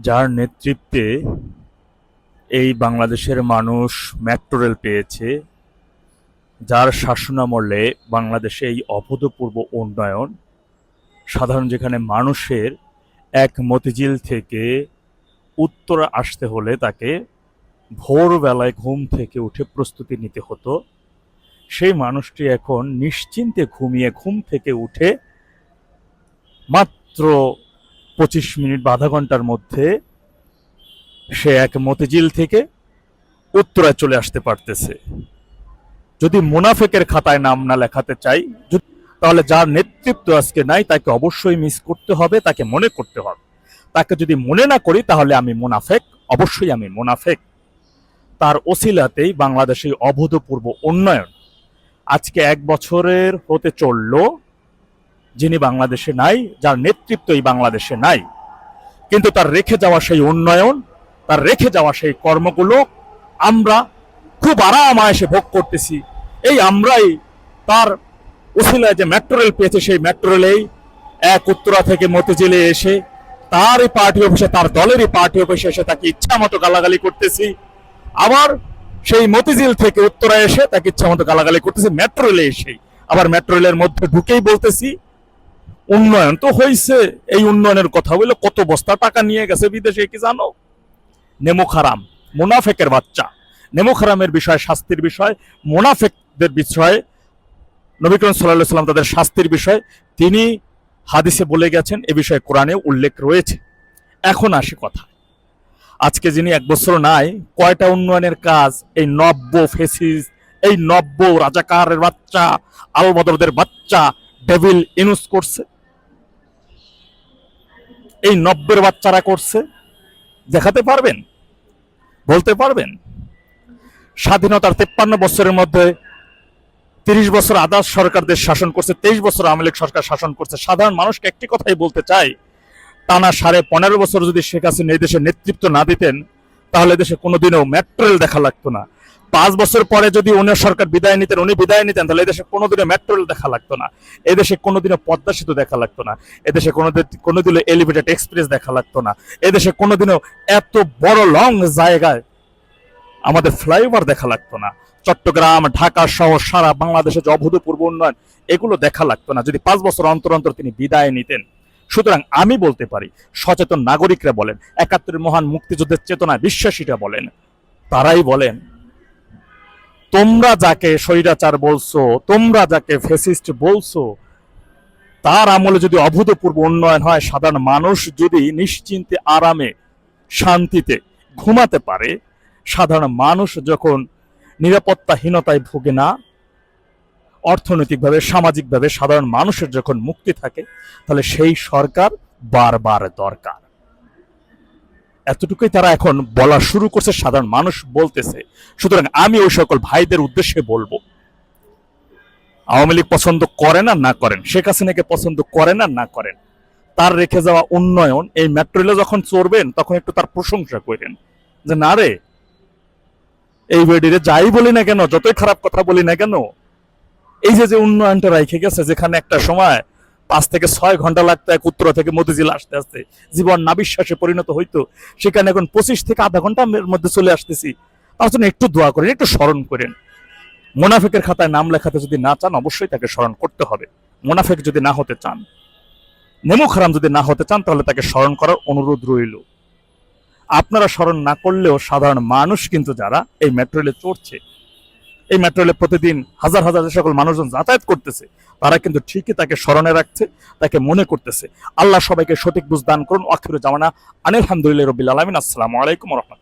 যার নেতৃত্বে এই বাংলাদেশের মানুষ মেট্রো রেল পেয়েছে, যার শাসনামলে বাংলাদেশে এই অভূতপূর্ব উন্নয়ন, সাধারণ যেখানে মানুষের এক মতিঝিল থেকে উত্তরে আসতে হলে তাকে ভোরবেলায় ঘুম থেকে উঠে প্রস্তুতি নিতে হতো। সেই মানুষটি এখন নিশ্চিন্তে ঘুমিয়ে ঘুম থেকে উঠে মাত্র পঁচিশ মিনিট বা আধা ঘণ্টার মধ্যে সে এক মতিঝিল থেকে উত্তরায় চলে আসতে পারতেছে। যদি মুনাফেকের খাতায় নাম না লেখাতে চাই তাহলে যার নেতৃত্ব আজকে নাই, তাকে অবশ্যই মিস করতে হবে, তাকে মনে করতে হবে। তাকে যদি মনে না করি, তাহলে আমি মুনাফেক, অবশ্যই আমি মুনাফেক। তার ওসিলাতেই বাংলাদেশে এই অভূতপূর্ব উন্নয়ন। আজকে এক বছরের হতে চলল যিনি বাংলাদেশে নাই, যার নেতৃত্ব এই বাংলাদেশে নাই। কিন্তু তার রেখে যাওয়া সেই উন্নয়ন, তার রেখে যাওয়া সেই কর্মগুলো আমরা খুব আরাম আয়েসে ভোগ করতেছি। এই আমরাই তার উসিলায় যে মেট্রো রেল পেয়েছে, সেই মেট্রো রেলেই এক উত্তরা থেকে মতিঝিলে এসে তারই পার্টি অফিসে, তার দলেরই পার্টি অফিসে এসে তাকে ইচ্ছা মতো গালাগালি করতেছি। আবার সেই মতিঝিল থেকে উত্তরা এসে তাকে ইচ্ছা মতো গালাগালি করতেছি মেট্রো রেলে এসেই। আবার মেট্রো রেলের মধ্যে ঢুকেই বলতেছি উন্নয়ন তো হয়েছে এই উন্নয়নের কথা বলে কত বস্তা টাকা নিয়ে গেছে বিদেশে, কি জানো? নেমুখারাম মুনাফেকের বাচ্চা। নেমুখারামের বিষয়, শাস্তির বিষয়, মুনাফেকদের বিষয়ে, নবী করিম সাল্লাহ সাল্লাম তাদের শাস্তির বিষয় তিনি হাদিসে বলে গেছেন, এ বিষয়ে কোরআনে উল্লেখ রয়েছে। এখন আসি কথা আজকে যিনি এক বছর নাই, কয়টা উন্নয়নের কাজ? এই নব্য ফেসিস, এই নব্য রাজাকারের বাচ্চা, আলবদরদের বাচ্চা, ডেভিল ইনুস করছে। এই নব্বের বাচ্চারা করছে, দেখাতে পারবেন? বলতে পারবেন? স্বাধীনতার তেপ্পান্ন বছরের মধ্যে তিরিশ বছর আদাস সরকারদের শাসন করছে, তেইশ বছর আওয়ামী লীগ সরকার শাসন করছে। সাধারণ মানুষকে একটি কথাই বলতে চাই, টানা সাড়ে পনেরো বছর যদি শেখ হাসিনা এই দেশে নেতৃত্ব না দিতেন তাহলে দেশে কোনোদিনও মেট্রো রেল দেখা লাগতো না। পাঁচ বছর পরে যদি উনি সরকার বিদায় নিতেন, উনি বিদায় নিতেন, তাহলে এদেশে কোনোদিনও মেট্রো রেল দেখা লাগতো না। এদেশে কোনোদিনও পদ্মা সেতু দেখা লাগতো না। এদেশে কোনোদিন, কোনোদিনও এলিভেটেড এক্সপ্রেস দেখা লাগতো না। এদেশে কোনোদিনও এত বড় লং জায়গায় আমাদের ফ্লাইওভার দেখা লাগতো না। চট্টগ্রাম, ঢাকা সহ সারা বাংলাদেশে যে অভূতপূর্ব উন্নয়ন, এগুলো দেখা লাগতো না। যদি পাঁচ বছর অন্তর অন্তর তিনি বিদায় নিতেন। সুতরাং আমি বলতে পারি, সচেতন নাগরিকরা বলেন, একাত্তরের মহান মুক্তিযুদ্ধের চেতনায় বিশ্বাসীরা বলেন, তারাই বলেন, তোমরা যাকে স্বৈরাচার বলছো, তোমরা যাকে ফেসিস্ট বলছো, তার আমলে যদি অভূতপূর্ব উন্নয়ন হয়, সাধারণ মানুষ যদি নিশ্চিন্তে, আরামে, শান্তিতে ঘুমাতে পারে, সাধারণ মানুষ যখন নিরাপত্তাহীনতায় ভোগে না অর্থনৈতিকভাবে, সামাজিকভাবে সাধারণ মানুষের যখন মুক্তি থাকে, তাহলে সেই সরকার বারবার দরকার। এতটুকুই তারা এখন বলা শুরু করছে, সাধারণ মানুষ বলতেছে। সুতরাং আমি ওই সকল ভাইদের উদ্দেশ্যে বলব, আওয়ামী লীগ পছন্দ করেন আর না করেন, শেখ হাসিনাকে পছন্দ করেন আর না করেন, তার রেখে যাওয়া উন্নয়ন, এই মেট্রো রেলে যখন চড়বেন, তখন একটু তার প্রশংসা করেন যে, না রে, এই বেডিরে যাই বলি না কেন, যতই খারাপ কথা বলি না কেন এই যে যে উন্নয়নটা রেখে গেছে, যেখানে একটা সময় পাঁচ থেকে ছয় ঘণ্টা লাগতো এক উত্তর থেকে মতিঝিল আসতে আসতে, জীবন নাবিশ্বাসে পরিণত হইতো, সেখানে এখন পঁচিশ থেকে আধা ঘণ্টার মধ্যে চলে আসতেছি। তার জন্য একটু দোয়া করেন, একটু স্মরণ করেন। মোনাফেকের খাতায় নাম লেখাতে যদি না চান, অবশ্যই তাকে স্মরণ করতে হবে। মোনাফেক যদি না হতে চান, নেমু খারাম যদি না হতে চান, তাহলে তাকে স্মরণ করার অনুরোধ রইল। আপনারা স্মরণ না করলেও সাধারণ মানুষ কিন্তু যারা এই মেট্রোলে চড়ছে এই মেট্রো রেলে প্রতিদিন হাজার হাজার যে সকল মানুষজন যাতায়াত করতেছে, তারা কিন্তু ঠিকই তাকে স্মরণে রাখছে, তাকে মনে করতেছে। আল্লাহ সবাইকে সঠিক বুঝ দান করুন। অক্ষর জামানা আনিল হামদুলিল্লাহ রবিল আলমিন। আসসালামু আলাইকুম রহমতুল্লাহ।